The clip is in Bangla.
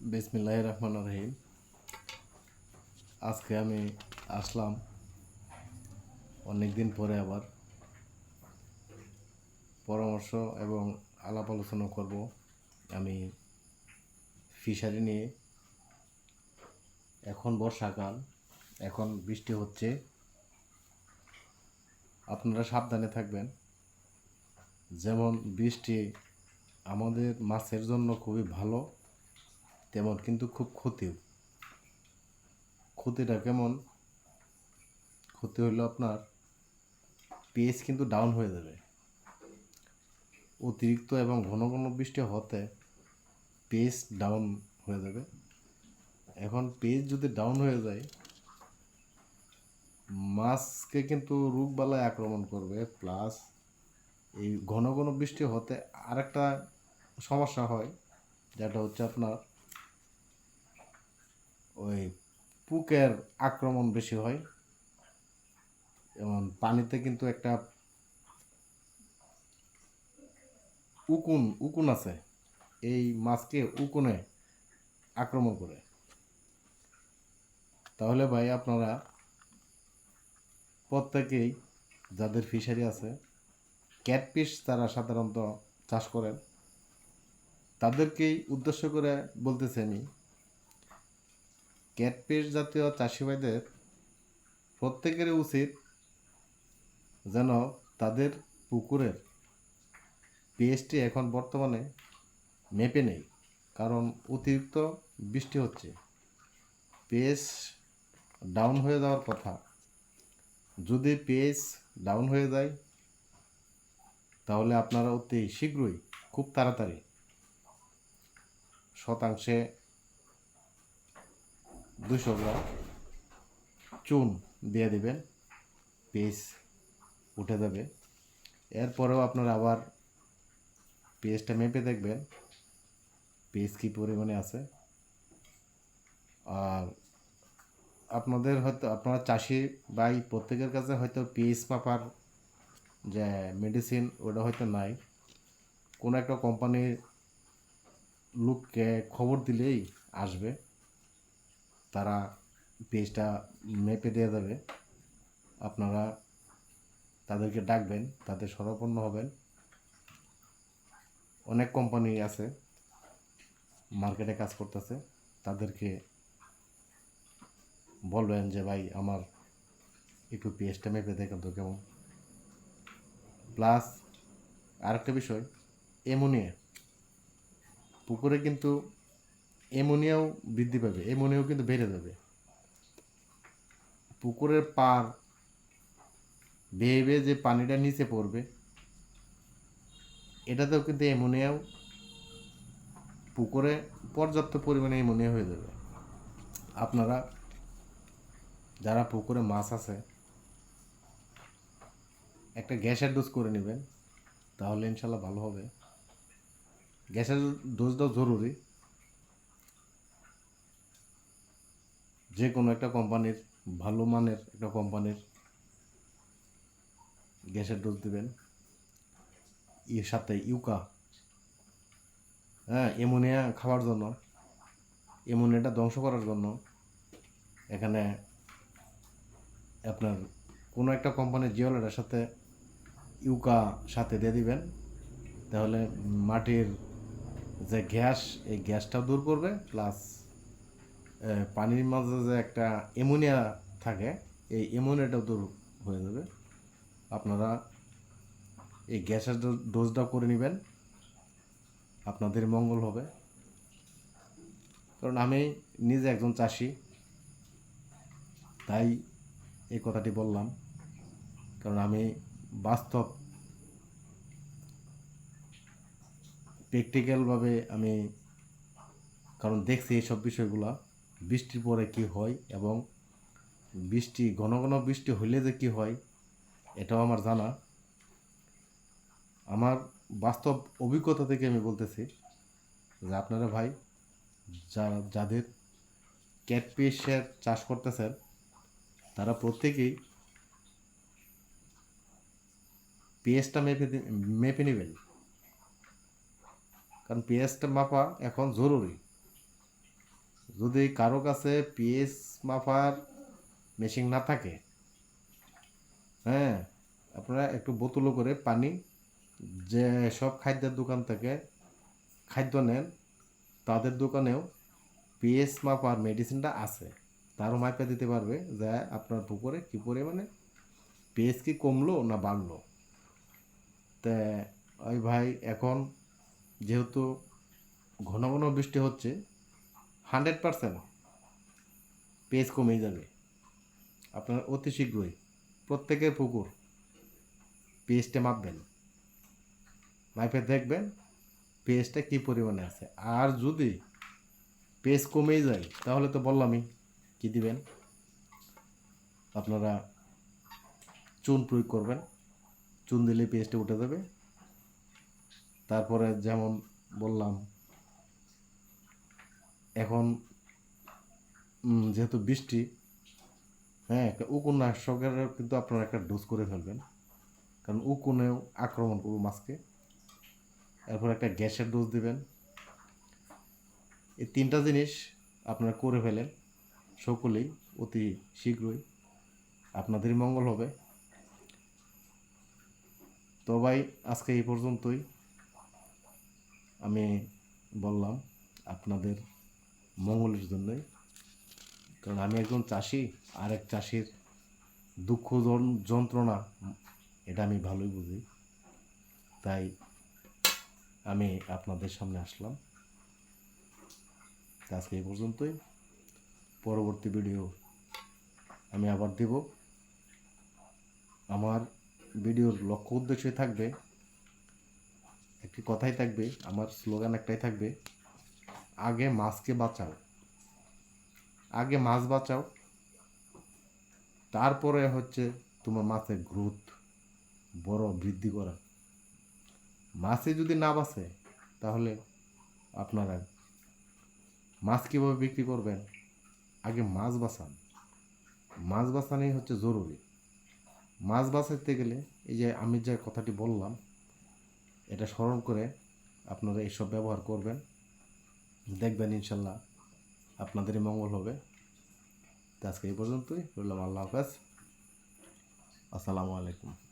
বিসমিল্লাহ রহমান রহিম। আজকে আমি আসলাম অনেক দিন পরে আবার। পরামর্শ এবং আলাপ আলোচনা করব আমি ফিশারি নিয়ে। এখন বর্ষাকাল, এখন বৃষ্টি হচ্ছে। আপনারা সাবধানে থাকবেন। যেমন বৃষ্টি আমাদের মাছের জন্য খুবই ভালো। তেমন, কিন্তু খুব ক্ষতিও। ক্ষতিটা কেমন? ক্ষতি হলো আপনার পিএইচ কিন্তু ডাউন হয়ে যাবে। অতিরিক্ত এবং ঘন ঘন বৃষ্টি হতে পিএইচ ডাউন হয়ে যাবে। এখন পিএইচ যদি ডাউন হয়ে যায়, মাছকে কিন্তু রোগবালায় আক্রমণ করবে। প্লাস এই ঘন ঘন বৃষ্টি হতে আরেকটা সমস্যা হয়, যেটা হচ্ছে আপনার ওই পুকের আক্রমণ বেশি হয়। যেমন পানিতে কিন্তু একটা উকুন উকুন আছে। এই মাছকে উকুনে আক্রমণ করে। তাহলে ভাই আপনারা প্রত্যেকেই যাদের ফিশারি আছে ক্যাটফিশ তারা সাধারণত চাষ করেন। তাদেরকেই উদ্দেশ্য করে বলতেছি আমি ক্যাটফিশ জাতীয় চাষি ভাইদের প্রত্যেকেরই উচিত যেন তাদের পুকুরের পিএইচটি এখন বর্তমানে মেপে নেই, কারণ অতিরিক্ত বৃষ্টি হচ্ছে। পিএইচ ডাউন হয়ে যাওয়ার কথা। যদি পিএইচ ডাউন হয়ে যায়, তাহলে আপনারা অতি শীঘ্রই খুব তাড়াতাড়ি শতাংশে দুশো গ্রাম চুন দিয়ে দিবেন পিস উঠে যাবে। এরপরেও আপনারা আবার পেস্টটা মেপে দেখবেন, পেস্ট কী পরিমাণে আছে। আর আপনাদের হয়তো, আপনারা চাষি বাই প্রত্যেকের কাছে হয়তো পিএইচ মাপার যে মেডিসিন ওটা হয়তো নাই। কোনো একটা কোম্পানির লোককে খবর দিলেই আসবে। তারা পেজটা মেপে দিয়ে দেবে। আপনারা তাদেরকে ডাকবেন, তাদের সরপন্ন হবেন। অনেক কোম্পানি আছে মার্কেটে কাজ করতেছে। তাদেরকে বলবেন যে, ভাই, আমার একটু পেজটা মেপে দেখেন তো কেমন। প্লাস আরেকটা বিষয়, এমোনিয়া। পুকুরে কিন্তু এমোনিয়াও বৃদ্ধি পাবে এমোনিয়াও কিন্তু বেড়ে যাবে। পুকুরের পার বেয়ে বেয়ে যে পানিটা নিচে পড়বে, এটাতেও কিন্তু অ্যামোনিয়াও পুকুরে পর্যাপ্ত পরিমাণে অ্যামোনিয়া হয়ে যাবে। আপনারা, যারা পুকুরে মাছ আছে, একটা গ্যাসের ডোজ করে নেবেন, তাহলে ইনশাল্লাহ ভালো হবে। গ্যাসের ডোজটাও জরুরি। যে কোনো একটা কোম্পানির, ভালো মানের একটা কোম্পানির গ্যাসের ডোজ দেবেন। এর সাথে ইউকা। হ্যাঁ এমোনিয়া খাওয়ার জন্য এমোনিয়াটা ধ্বংস করার জন্য এখানে আপনার কোনো একটা কোম্পানির জিওলেটার সাথে ইউকা সাথে দিয়ে দিবেন। তাহলে মাটির যে গ্যাস, এই গ্যাসটাও দূর করবে, প্লাস পানির মাঝে যে একটা এমোনিয়া থাকে, এই এমোনিয়াটাও দূর হয়ে যাবে। আপনারা এই গ্যাসের ডো- ডোজটাও করে নেবেন। আপনাদের মঙ্গল হবে। কারণ আমি নিজে একজন চাষি, তাই এই কথাটি বললাম। কারণ আমি বাস্তব প্র্যাকটিক্যালভাবে আমি কারণ দেখছি এইসব বিষয়গুলা। বৃষ্টির পরে কি হয় এবং বৃষ্টি, ঘন ঘন বৃষ্টি হইলে যে কি হয়, এটাও আমার জানা। আমার বাস্তব অভিজ্ঞতা থেকে আমি বলতেছি যে আপনারা ভাই যারা যাদের ক্যাটফিশের চাষ করতেছেন, তারা প্রত্যেকেই পেঁয়াজটা মেপে মেপে নেবেন। কারণ পেঁয়াজটা মাপা এখন জরুরি। যদি কারও কাছে পিএস মাপার মেশিন না থাকে হ্যাঁ আপনারা একটু বোতলও করে পানি, যে সব খাদ্যের দোকান থেকে খাদ্য নেন, তাদের দোকানেও পিএস মাপার মেডিসিনটা আছে। তারও মাপে দিতে পারবে যে আপনার পুকুরে কী পরিমাণে পিএস কি কমলো না বাড়লো। তা ওই ভাই এখন যেহেতু ঘন ঘন বৃষ্টি হচ্ছে হান্ড্রেড পারসেন্ট পেজ কমেই যাবে। আপনার অতি শীঘ্রই প্রত্যেকের পুকুর পেজটা মাপবেন। মাপে দেখবেন পেজটা কী পরিমাণে আছে। আর যদি পেজ কমেই যায়, তাহলে তো বললামই কি দিবেন? আপনারা চুন প্রয়োগ করবেন। চুন দিলে পেস্টে উঠে যাবে। তারপরে যেমন বললাম এখন যেহেতু বৃষ্টি হ্যাঁ একটা উপন্যাসকের কিন্তু আপনারা একটা ডোজ করে ফেলবেন। কারণ উকুনেও আক্রমণ করবে মাছকে। এরপর একটা গ্যাসের ডোজ দিবেন। এই তিনটা জিনিস আপনারা করে ফেলেন, সকলেই, অতি শীঘ্রই। আপনাদেরই মঙ্গল হবে। তো ভাই, আজকে এই পর্যন্তই। আমি বললাম, আপনাদের মঙ্গলের জন্যই। কারণ আমি একজন চাষি আর এক চাষির দুঃখ যন্ত্রণা, এটা আমি ভালোই বুঝি। তাই আমি আপনাদের সামনে আসলাম। আজকে এই পর্যন্তই। পরবর্তী ভিডিও আমি আবার দেব। আমার ভিডিওর লক্ষ্য উদ্দেশ্যই থাকবে, একটি কথাই থাকবে, আমার স্লোগান একটাই থাকবে আগে মাছকে বাঁচাও। আগে মাছ বাঁচাও। তারপরে হচ্ছে তোমার মাছের গ্রোথ বড় বৃদ্ধি করা। মাছে যদি না বাঁচে, তাহলে আপনারা মাছ কীভাবে বিক্রি করবেন? আগে মাছ বাঁচান। মাছ বাঁচানোই হচ্ছে জরুরি। মাছ বাঁচাতে গেলে এই যে আমি যে কথাটি বললাম, এটা স্মরণ করে আপনারা এইসব ব্যবহার করবেন। দেখবেন ইনশাল্লাহ আপনাদেরই মঙ্গল হবে। তো আজকে এই পর্যন্তই। বললাম আল্লাহ হাফেজ। আসসালামু আলাইকুম।